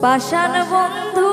পাষাণ বন্ধু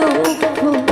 ভালো